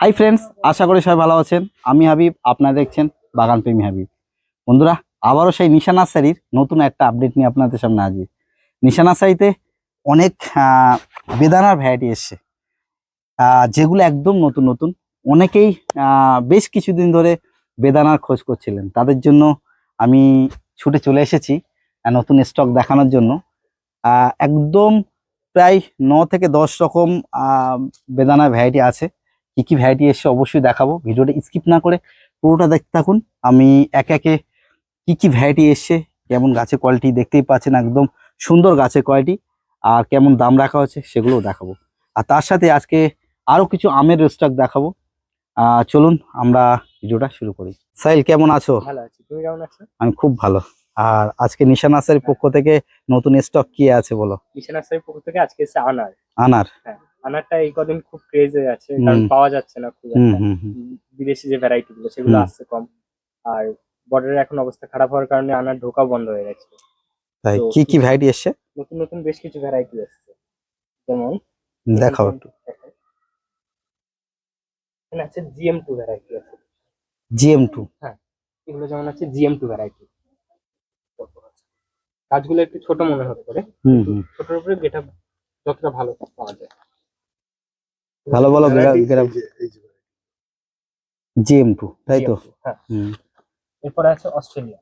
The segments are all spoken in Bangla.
হাই ফ্রেন্ডস আশা করি সবাই ভালো আছেন। আমি হাবিব আপনারা দেখছেন বাগান প্রেমী হাবিব। বন্ধুরা আবারও সেই নিশা নার্সারির নতুন একটা আপডেট নিয়ে আপনাদের সামনে হাজির। নিশা নার্সারিতে অনেক বেদানার ভ্যারাইটি এসছে। যেগুলো একদম নতুন নতুন। অনেকেই বেশ কিছুদিন ধরে বেদানার খোঁজ করছিলেন। তাদের জন্য আমি ছুটে চলে এসেছি নতুন স্টক দেখানোর জন্য। একদম প্রায় ন থেকে দশ রকম আহ, বেদানার ভ্যারাইটি আছে। কি কি ভ্যারাইটি এসে অবশ্যই দেখাবো। ভিডিওটা স্কিপ না করে পুরোটা দেখতে থাকুন। আমি একে একে কি কি ভ্যারাইটি এসছে কেমন গাছের কোয়ালিটি দেখতেই পাচ্ছেন একদম সুন্দর গাছের কোয়ালিটি আর কেমন দাম রাখা হচ্ছে সেগুলোও দেখাবো। আর তার সাথে আজকে আরও কিছু আমের স্টক দেখাবো। চলুন আমরা ভিডিওটা শুরু করি। সাইল কেমন আছো? ভালো আছি। তুমি কেমন আছো? আমি খুব ভালো। আর আজকে নিশা নার্সারির পক্ষ থেকে নতুন স্টক কি আছে বলো? মিশন নার্সারির পক্ষ থেকে আজকে এসে আনার। আনার। আনারটা এই কদিন খুব ক্রেজ হয়ে আছে কারণ পাওয়া যাচ্ছে না খুব একটা। বিদেশি যে ভ্যারাইটি গুলো সেগুলো আসছে কম। আর বর্ডারের এখন অবস্থা খারাপ হওয়ার কারণে আনার ঢোকা বন্ধ হয়ে গেছে। তাই কি কি ভ্যারাইটি এসছে? নতুন নতুন বেশ কিছু ভ্যারাইটি আসছে যেমন দেখাও একটু। এখানে আছে জিএম টু ভ্যারাইটি আছে। জিএম টু হ্যাঁ এগুলো যেমন আছে জিএম টু ভ্যারাইটি গাছগুলো একটু ছোট মনে হতে পারে। ছোটর উপরে গেটা যতটা ভালো পাওয়া যায়। ভালো ভালো জিএম টু তাই তো? GM2, হ্যাঁ এরপরে আছে অস্ট্রেলিয়া।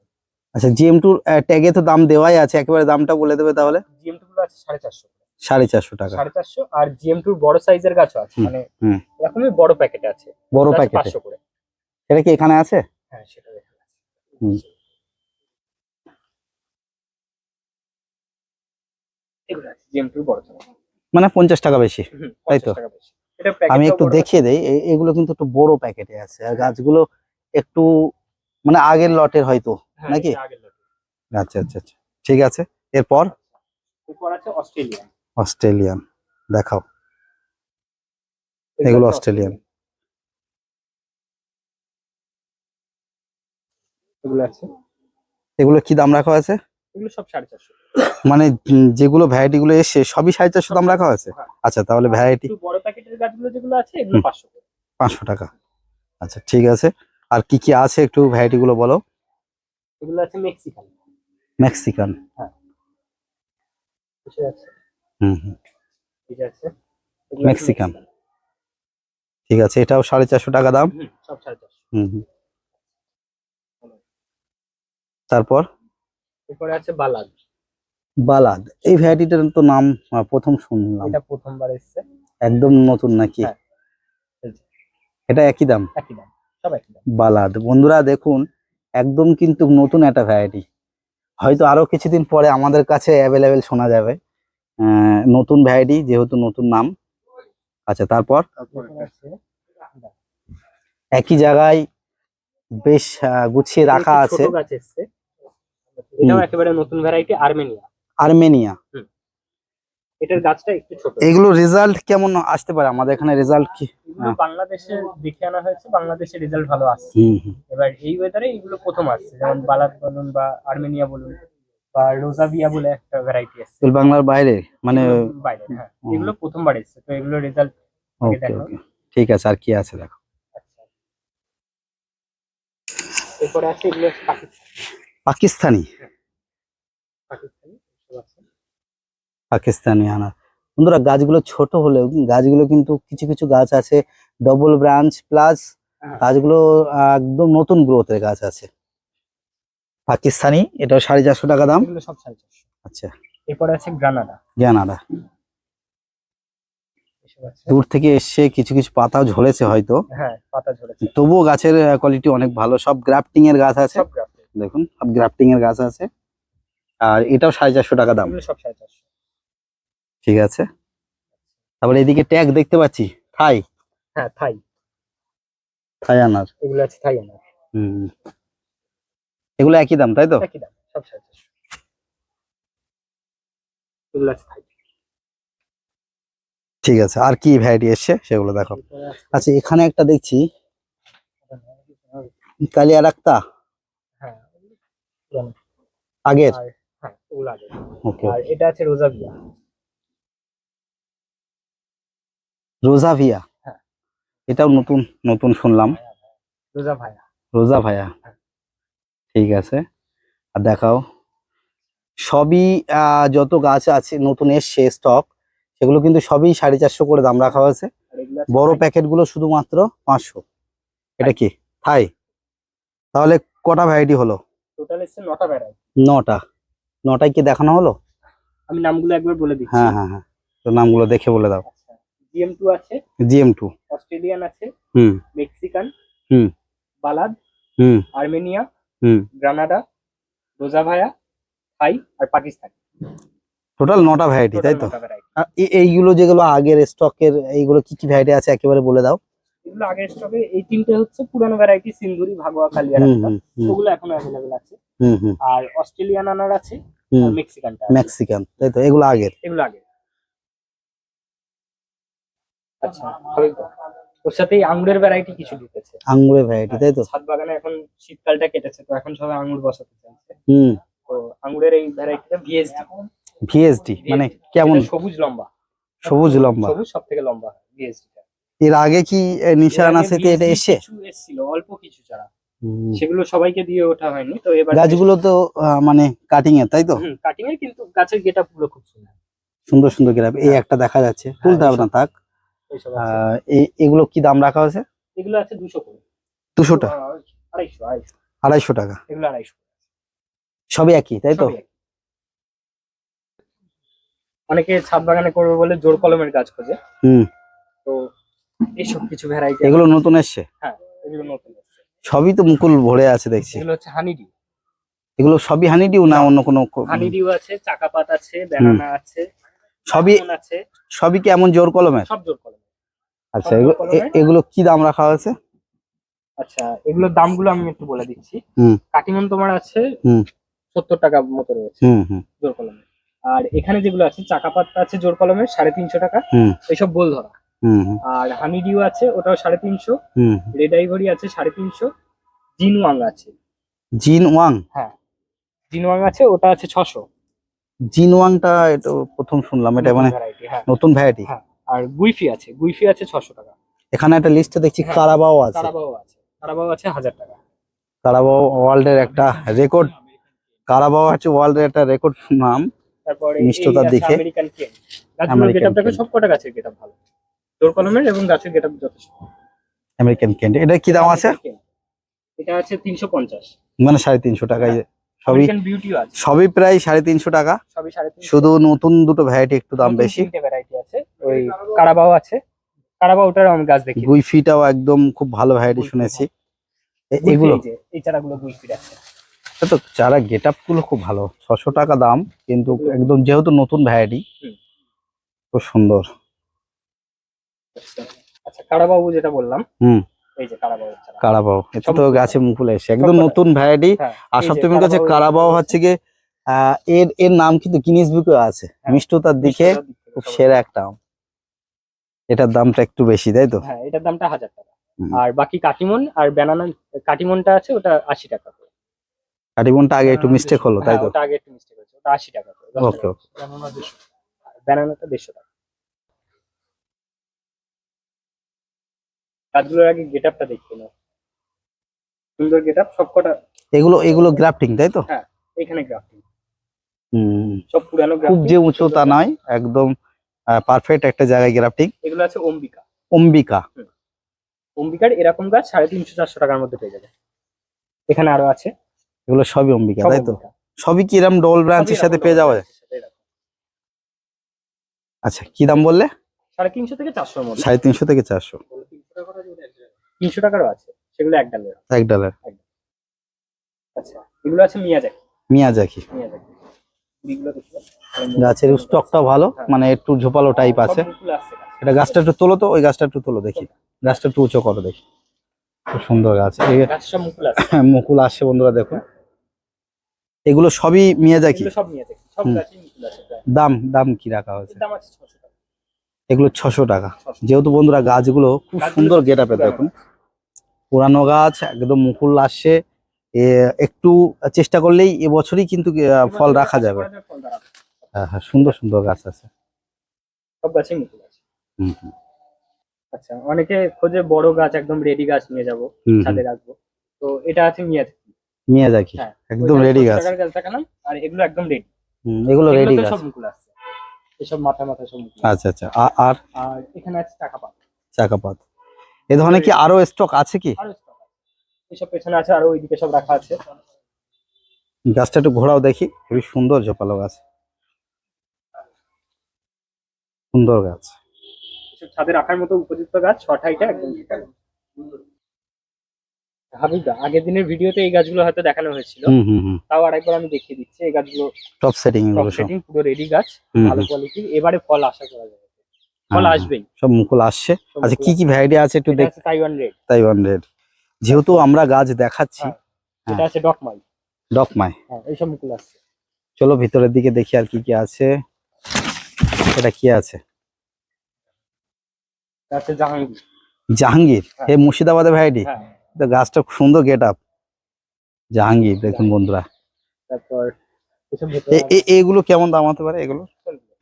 আচ্ছা জিএম টুর ট্যাগে তো দাম দেওয়াই আছে একেবারে দামটা বলে দেবে তাহলে? জিএম টু গুলো আছে সাড়ে চারশো সাড়ে চারশো টাকা। সাড়ে চারশো আর জিএম টুর বড় সাইজের গাছও আছে মানে এরকমই বড় প্যাকেট আছে। বড় প্যাকেটে। পাঁচশো করে। এটা কি এখানে আছে? হ্যাঁ সেটা দেখা যাচ্ছে। এগুলো আছে জিএম টুর বড় মানে পঞ্চাশ টাকা বেশি তাই তো? টাকা বেশি। আমি একটু দেখিয়ে দেই এগুলো কিন্তু একটু বড় প্যাকেটে আছে। আর গাছগুলো একটু মানে আগের লটের হয়তো হ্যাঁ, নাকি? আচ্ছা আচ্ছা আচ্ছা। ঠিক আছে। এরপর? এরপর অস্ট্রেলিয়া অস্ট্রেলিয়ান। দেখাও। এগুলো অস্ট্রেলিয়ান। এগুলো আছে। এগুলো কি দাম রাখা আছে এগুলো সব সাড়ে চারশো। মানে যেগুলো ভ্যারাইটি গুলো এসছে সবই সাড়ে চারশো দাম রাখা আছে হ্যাঁ। আচ্ছা তাহলে ভ্যারাইটি বড় প্যাকেটের গাছগুলো যেগুলো আছে এগুলো পাঁচশো পাঁচশো টাকা। আচ্ছা ঠিক আছে। আর কি কি আছে একটু ভ্যারাইটি গুলো বলো? এগুলো আছে মেক্সিকান মেক্সিকান আছে। হুম হুম। ঠিক আছে। মেক্সিকান। ঠিক আছে এটাও সাড়ে চারশো টাকা দাম? সব সাড়ে চারশো। হুম হুম। তারপর? এরপরে আছে বালাদ বালাদ। এই ভ্যারাইটিটার তো নাম প্রথম শুনলাম। এটা প্রথমবার এসছে। একদম নতুন নাকি? হ্যাঁ। এটা একই দাম? একই দাম। সব একই দাম। বালাদ। বন্ধুরা দেখুন একদম কিন্তু নতুন একটা ভ্যারাইটি। হয়তো আরও কিছুদিন পরে আমাদের কাছে অ্যাভেলেবেল শোনা যাবে। আহ, নতুন ভ্যারাইটি যেহেতু নতুন নাম। আচ্ছা তারপর? একই জায়গায় বেশ গুছিয়ে রাখা আছে। এটাও একেবারে নতুন ভ্যারাইটি আর্মেনিয়া। আর্মেনিয়া। এটার গাছটা একটু ছোট। এগুলো রেজাল্ট কেমন আসতে পারে? আমাদের এখানে রেজাল্ট কি? হ্যাঁ। বাংলাদেশে দেখে আনা হয়েছে বাংলাদেশে রেজাল্ট ভালো আসছে। এবার এই ওয়েদারে এগুলো প্রথম আসছে। যেমন বালাদ বলুন বা আর্মেনিয়া বলুন বা রোজাভিয়া বলে একটা ভ্যারাইটি আসছে বাংলার বাইরে মানে বাইরে হ্যাঁ। এগুলো প্রথমবার এসছে তো এগুলো রেজাল্ট ওকে ওকে ঠিক আছে আর কি আছে দেখো। আচ্ছা। এরপরে আছে এগুলো পাকিস্তানি। পাকিস্তানি? এসব আছে। পাকিস্তানি আনার। বন্ধুরা গাছগুলো ছোট হলেও গাছগুলো কিন্তু কিছু কিছু গাছ আছে ডবল ব্রাঞ্চ প্লাস। গাছগুলো একদম নতুন গ্রোথের গাছ আছে। পাকিস্তানি এটাও সাড়ে চারশো টাকা দাম। সব সাড়ে চারশো। আচ্ছা। এরপরে আছে গ্রানাডা। আছে। দূর থেকে এসছে কিছু কিছু পাতাও ঝরেছে হয়তো। হ্যাঁ পাতা ঝরেছে। তবুও গাছের কোয়ালিটি অনেক ভালো। সব গ্রাফটিং এর গাছ আছে। দেখুন সব গ্রাফটিং এর গাছ আছে। আর এটাও সাড়ে চারশো টাকা দাম। সব সাড়ে চারশো। ঠিক আছে? তারপরে এদিকে ট্যাগ দেখতে পাচ্ছি থাই। হ্যাঁ থাই। থাই আনার। এগুলো আছে থাই আনার। হুম এগুলো একই দাম তাই তো? একই দাম সব সাড়ে চারশো। এগুলো আছে থাই। ঠিক আছে আর কি ভ্যারাইটি এসছে সেগুলো দেখো। আচ্ছা এখানে একটা দেখছি। কালিয়া রাক্তা হ্যাঁ। আগের? হ্যাঁ ওকে আর এটা আছে রোজাভিয়া রোজাভিয়া হ্যাঁ। এটাও নতুন নতুন শুনলাম। রোজা ভাইয়া। রোজা ভাইয়া। ঠিক আছে। আর দেখাও। সবই যত গাছ আছে নতুন এসছে স্টক সেগুলো কিন্তু সবই সাড়ে চারশো করে দাম রাখা হয়েছে। বড় প্যাকেটগুলো শুধুমাত্র পাঁচশো। এটা কি? থাই। তাহলে কটা ভ্যারাইটি হলো? টোটাল এসছে নটা ভ্যারাইটি নটা। নটায় কি দেখানো হলো? আমি নামগুলো একবার বলে দিচ্ছি। হ্যাঁ হ্যাঁ হ্যাঁ। তো নামগুলো দেখে বলে দাও। জিএম টু আছে জিএম টু। অস্ট্রেলিয়ান আছে হুম। মেক্সিকান হুম। বালাদ হুম। আর্মেনিয়া হুম। গ্রানাডা রোজা ভায়া থাই আর পাকিস্তান। টোটাল নটা ভ্যারাইটি তাই তো? এইগুলো যেগুলো আগের স্টকের এইগুলো কি কি ভ্যারাইটি আছে একেবারে বলে দাও। এগুলো আগের স্টকে এই তিনটে হচ্ছে পুরানো ভ্যারাইটি সিন্দুরি ভাগোয়া হুম, ওগুলো এখনও অ্যাভেলেবেল আছে। হুম হুম। আর অস্ট্রেলিয়ান আনার আছে মেক্সিকানটা মেক্সিকান তাই তো? এগুলো আগের। এগুলো আগে আচ্ছা ওর সাথে এই আঙ্গুরের ভ্যারাইটি কিছু দিতেছে। আঙ্গুরের ভ্যারাইটি তাই তো? ছাদ বাগানে এখন শীতকালটা কেটেছে তো এখন সবাই আঙ্গুর বসাতে চাইছে। হুম। তো আঙ্গুরের এই ভ্যারাইটিটা ভিএসডি ভিএসডি মানে কেমন? সবুজ লম্বা। সবুজ লম্বা। সবুজ সব থেকে লম্বা ভিএসডিটা এর আগে কি এ, নিশানা সেতে এটা এসে এসেছিল অল্প কিছু ছাড়া সেগুলো সবাইকে দিয়ে ওঠা হয়নি তো এবার গাছগুলো তো মানে কাটিং এর তাই তো? কাটিং এর কিন্তু গাছের গেট পুরো খুব সুন্দর। সুন্দর সুন্দর গ্রাফ এই একটা দেখা যাচ্ছে। তুলতে হবে না থাক। এগুলো কি দাম রাখা হয়েছে? এগুলো আছে দুশো করে। দুশোটা আড়াইশো আড়াইশো। টাকা। এগুলো আড়াইশো সবই একই তাই তো? অনেকে ছাদ বাগানে করবে বলে জোর কলমের গাছ খোঁজে। হুম। তো এইসব কিছু ভ্যারাইটি এগুলো নতুন এসছে? হ্যাঁ এগুলো নতুন এসেছে। সবই তো মুকুল ভরে আছে দেখছি। এগুলো হচ্ছে হানি ডিউ এগুলো সবই হানি ডিউ না অন্য কোনো ক- হানি ডিউ আছে চাকাপাত আছে ব্যানানা আছে সবই আছে। সবই কি এমন জোর কলমের? সব জোর কলম আচ্ছা এগুলো কি দাম রাখা হয়েছে? আচ্ছা এগুলোর দামগুলো আমি একটু বলে দিচ্ছি। হুম। কাটিমন তোমার আছে সত্তর টাকা মতো রয়েছে। হুম হুম। জোর কলমে। আর এখানে যেগুলো আছে চাকাপাত আছে জোর কলমে সাড়ে তিনশো টাকা। হুম। এইসব বল ধরা। আর হানি ডিউ আছে ওটাও সাড়ে তিনশো। হুম রেড আইভরি আছে সাড়ে তিনশো। জিনওয়াং আছে। জিন ওয়াং? জিনওয়াং আছে ওটা আছে ছশো। জিন ওয়াংটা এটা প্রথম শুনলাম এটা মানে ভ্যারাইটি হ্যাঁ। নতুন ভ্যারাইটি হ্যাঁ। আর গুইফি আছে গুইফি আছে ছশো টাকা। এখানে একটা লিস্টে দেখছি হ্যাঁ, কারাবাও আছে। কারাবাও আছে কারাবাও আছে হাজার টাকা। কারাবাও ওয়ার্ল্ডের একটা রেকর্ড কারাবাও হচ্ছে ওয়ার্ল্ডের একটা রেকর্ড নাম তারপরে মিষ্টতার দিকে। আমেরিকান কেন American গেটআপ দেখো সব কটা গাছের গেটআপ ভালো। জোর কলমের এবং গাছের গেটআপ যথেষ্ট। আমেরিকান কেন্ট এটা কি দাম আছে? এটা আছে তিনশো পঞ্চাশ। মানে সাড়ে তিনশো টাকায় সবই সবই প্রায় সাড়ে তিনশো টাকা। শুধু নতুন দুটো ভ্যারাইটি একটু দাম বেশি। ভ্যারাইটি আছে। ওই কারাবাও আছে। কারাবাওটার আমি গাছ দেখি গুইফিটাও একদম খুব ভালো ভ্যারাইটি শুনেছি। এগুলো? এই চারাগুলো গুইফির আছে। তো চারা গেট আপগুলো খুব ভালো। ছশো টাকা দাম কিন্তু একদম যেহেতু নতুন ভ্যারাইটি খুব সুন্দর। আচ্ছা আচ্ছা কারাবাবু যেটা বললাম হুম। এই যে কারাবাও এটা তো গাছে মুকুল এসে। একদম নতুন ভ্যারাইটি হ্যাঁ আর এই যে কাছে কারাবাও হচ্ছে আহ, এর এর নাম কিন্তু গিনিস বুকে আছে। হ্যাঁ। মিষ্টতার দিকে খুব সেরা একটা আম। এটার দামটা একটু বেশি তাই তো? হ্যাঁ এটার দামটা হাজার টাকা। আর বাকি কাটিমন আর ব্যানানা কাটিমনটা আছে ওটা আশি টাকা। কাটিমনটা আগে একটু মিস্টেক হলো তাই হ্যাঁ, তো? ওটা আগে একটু মিস্টেক হয়েছে ওটা আশি টাকা ওকে। ওকে ব্যানানা ব্যানানাটা দেড়শো টাকা। গাছগুলোর আগে গেট আপটা দেখতে নাও। সুন্দর গেট আপ সবকটা এগুলো এগুলো গ্রাফটিং তাই তো? এখানে গ্রাফটিং। হুম। সব পুরানো খুব যে উঁচু তা নয় একদম পারফেক্ট একটা জায়গায় গ্রাফটিং। এগুলো আছে অম্বিকা। অম্বিকা। অম্বিকার এরকম গাছ সাড়ে তিনশো চারশো টাকার মধ্যে পেয়ে যাবে। এখানে আরও আছে। এগুলো সবই অম্বিকা তাই তো? সবই কি এরম ডবল ব্রাঞ্চের সাথে পেয়ে যাওয়া যায়? এরকম। আচ্ছা কি দাম বললে? সাড়ে তিনশো থেকে চারশোর মধ্যে। সাড়ে তিনশো থেকে চারশো। তিনশো টাকারও আছে সেগুলো এক ডালের এক ডলার। আচ্ছা এগুলো আছে মিয়াজাকি? মিয়াজাকি। মিয়াজাকি। গাছের স্টকটাও ভালো মানে একটু ঝোপালো টাইপ আছে। এটা গাছটা একটু তোলো তো ওই গাছটা একটু তোলো দেখি। গাছটা একটু উঁচু করো দেখি। খুব সুন্দর গাছ। এই মুকুল আছে। মুকুল আসছে বন্ধুরা দেখুন। এগুলো সবই মিয়াজাকি? সব মিয়াজাকি। সব হুম। গাছেই মুকুল আছে প্রায়। দাম দাম কি রাখা হয়েছে এর দাম আছে ছশো টাকা এগুলো ছশো টাকা। যেহেতু বন্ধুরা গাছগুলো খুব সুন্দর গেট আপে। দেখুন। পুরানো গাছ একদম মুকুল আসছে। এ, একটু চেষ্টা করলেই এবছরই কিন্তু ফল রাখা যাবে। হ্যাঁ হ্যাঁ সুন্দর সুন্দর গাছ আছে। সব গাছেই মুকুল আছে। হুম, হুম। আচ্ছা অনেকে খোঁজে বড় গাছ একদম রেডি গাছ নিয়ে যাব। ছাদে রাখব। তো এটা আছে মিয়াজাকি। মিয়াজাকি হ্যাঁ, একদম রেডি গাছ। গাছ দেখালাম আর এগুলো একদম রেডি হুম, এগুলো রেডি গাছ সব মুকুল আসছে এসব মাথা মাথা সব আচ্ছা আচ্ছা। আর? আর এখানে আছে টাকা পাতা চাকাপাত। এ ধরনের কি আরও স্টক আছে কি? আরও stock আছে। এসব পেছনে আছে আর ওইদিকে সব রাখা আছে। গাছটা একটু ঘোরাও দেখি। খুবই সুন্দর ঝোপালো গাছ। সুন্দর গাছ। এসব ছাদে রাখার মতো উপযুক্ত গাছ ছটা এটা একদম। আগের দিনের ভিডিওতে এই গাছগুলো হয়তো দেখানো হয়েছিল। হুম হুম হুম। তাও আরেকবার আমি দেখিয়ে দিচ্ছি এই গাছগুলো টপ সেটিং টপ এগুলো সব। সেটিং পুরো রেডি গাছ হুম, ভালো হুম। কোয়ালিটির এবারে ফল আশা করা যায় ফল হ্যাঁ, হ্যাঁ। আসবেই সব মুকুল আসছে। সব আচ্ছা কি কি ভ্যারাইটি আছে একটু এটা দেখ আছে তাইওয়ান রেড তাইওয়ান রেড যেহেতু আমরা গাছ দেখাচ্ছি হ্যাঁ। এটা আছে ডকমাই ডকমাই হ্যাঁ এইসব মুকুল আসছে। চলো ভিতরের দিকে দেখি আর কি কি আছে। এটা কি আছে? এটা আছে জাহাঙ্গীর। জাহাঙ্গীর? হ্যাঁ। হে মুর্শিদাবাদের ভ্যারাইটি হ্যাঁ। গাছটা খুব সুন্দর গেট আপ জাহাঙ্গীর দেখুন বন্ধুরা। তারপর এগুলো কেমন দাম হতে পারে এগুলো?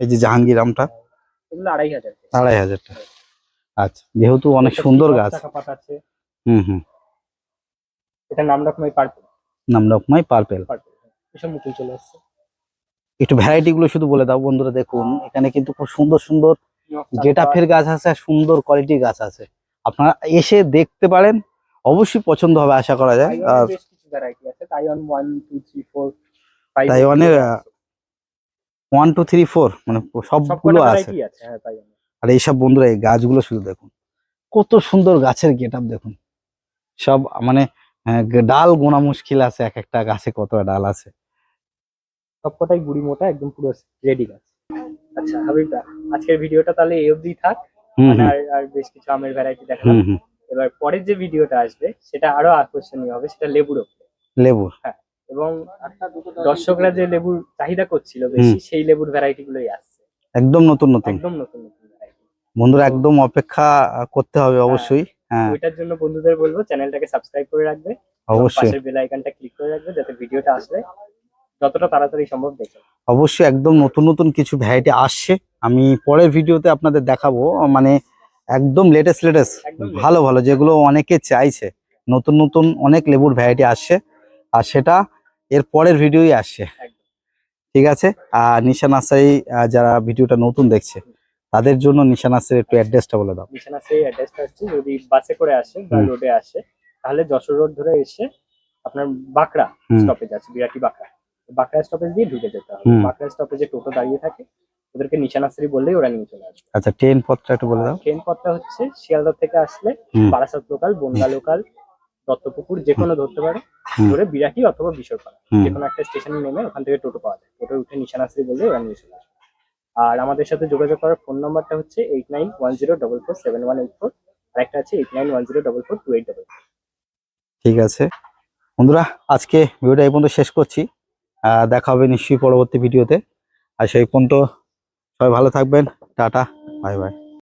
এই যে জাহাঙ্গীর আমটা। আড়াই হাজার। আড়াই হাজার টাকা। আচ্ছা যেহেতু অনেক সুন্দর গাছ। হুম হুম। এটা নাম রকমাই পার্পল নাম রকমাই পার্পেল পার্পল এসব মুকুল চলে আসছে। একটু ভ্যারাইটি গুলো শুধু বলে দাও বন্ধুরা দেখুন। এখানে কিন্তু খুব সুন্দর সুন্দর গাছ আছে সুন্দর কোয়ালিটির গাছ আছে। আপনারা এসে দেখতে পারেন। অবশ্যই পছন্দ হবে আশা করা যায়। আর Taiwan one two three four তাইওয়ানের, ওয়ান টু থ্রি ফোর মানে সবগুলো আছে। হ্যাঁ আর এইসব বন্ধুরা এই গাছগুলো শুধু দেখুন। কত সুন্দর গাছের গেট দেখুন। সব মানে ডাল গোনা মুশকিল আছে এক একটা গাছে কতটা ডাল আছে। সবকটাই গুড়ি মোটা একদম পুরো রেডি গাছ। আচ্ছা হাবিবদা আজকের ভিডিওটা তাহলে এই অবধি থাক। আর আর বেশ কিছু আমের ভ্যারাইটি দেখালাম। এবার পরের যে ভিডিওটা আসবে সেটা আরও আকর্ষণীয় হবে সেটা লেবুর ওপরে। লেবুর এবং দর্শকরা যে লেবুর চাহিদা করছিল বেশি সেই লেবুর ভ্যারাইটি গুলোই আসছে। একদম নতুন নতুন। একদম নতুন নতুন বন্ধুরা একদম অপেক্ষা করতে হবে অবশ্যই। হ্যাঁ। ওইটার জন্য বন্ধুদের বলব চ্যানেলটাকে সাবস্ক্রাইব করে রাখবে অবশ্যই। পাশের বেল আইকনটা ক্লিক করে রাখবে যাতে ভিডিওটা আসলে যতটা তাড়াতাড়ি সম্ভব দেখে। অবশ্যই একদম নতুন নতুন কিছু ভ্যারাইটি আসছে। আমি পরের ভিডিওতে আপনাদের দেখাবো মানে একদম লেটেস্ট লেটেস্ট ভালো ভালো যেগুলো অনেকে চাইছে। নতুন নতুন অনেক লেবুর ভ্যারাইটি আসছে। আর সেটা এর পরের ভিডিওই আসছে। ঠিক আছে? আর নিশা নার্সারি যারা ভিডিওটা নতুন দেখছে তাদের জন্য নিশা নার্সারি একটু অ্যাড্রেসটা বলে দাও। বিছানা সেই অ্যাড্রেসটা হচ্ছে যদি বাসে করে আসে বা রোডে আসে তাহলে যশোর রোড ধরে এসে আপনার বাঁকড়া স্টপেজ আছে বিরাটি বাঁকড়া। বাঁকড়া স্টপেজ দিয়ে ঢুকে যেতে হবে। বাঁকড়া স্টপেজে টোটো দাঁড়িয়ে থাকে। ওদেরকে নিশানাশ্রী বললেই ওরা নিয়ে চলে আসবে। আচ্ছা ট্রেন পথটা একটু বলে দাও। ট্রেন পথটা হচ্ছে শিয়ালদা থেকে আসলে। বারাসাত লোকাল বনগা লোকাল দত্তপুকুর যে কোনো ধরতে পারে। ধরে বিরাটি অথবা বিশ্বপাড়া। যে কোনো একটা স্টেশনে নেমে ওখান থেকে টোটো পাওয়া যায়। টোটো উঠে নিশানাশ্রী বললে ওরা নিয়ে চলে আসবে। আর আমাদের সাথে যোগাযোগ করার ফোন নাম্বারটা হচ্ছে eight nine one zero double four seven one eight four আর একটা আছে eight nine one zero double four two eight double ঠিক আছে। বন্ধুরা আজকে ভিডিওটা এই পর্যন্ত শেষ করছি। দেখা হবে নিশ্চয়ই পরবর্তী ভিডিওতে আর সেই পর্যন্ত সবাই ভালো থাকবেন টাটা বাই বাই।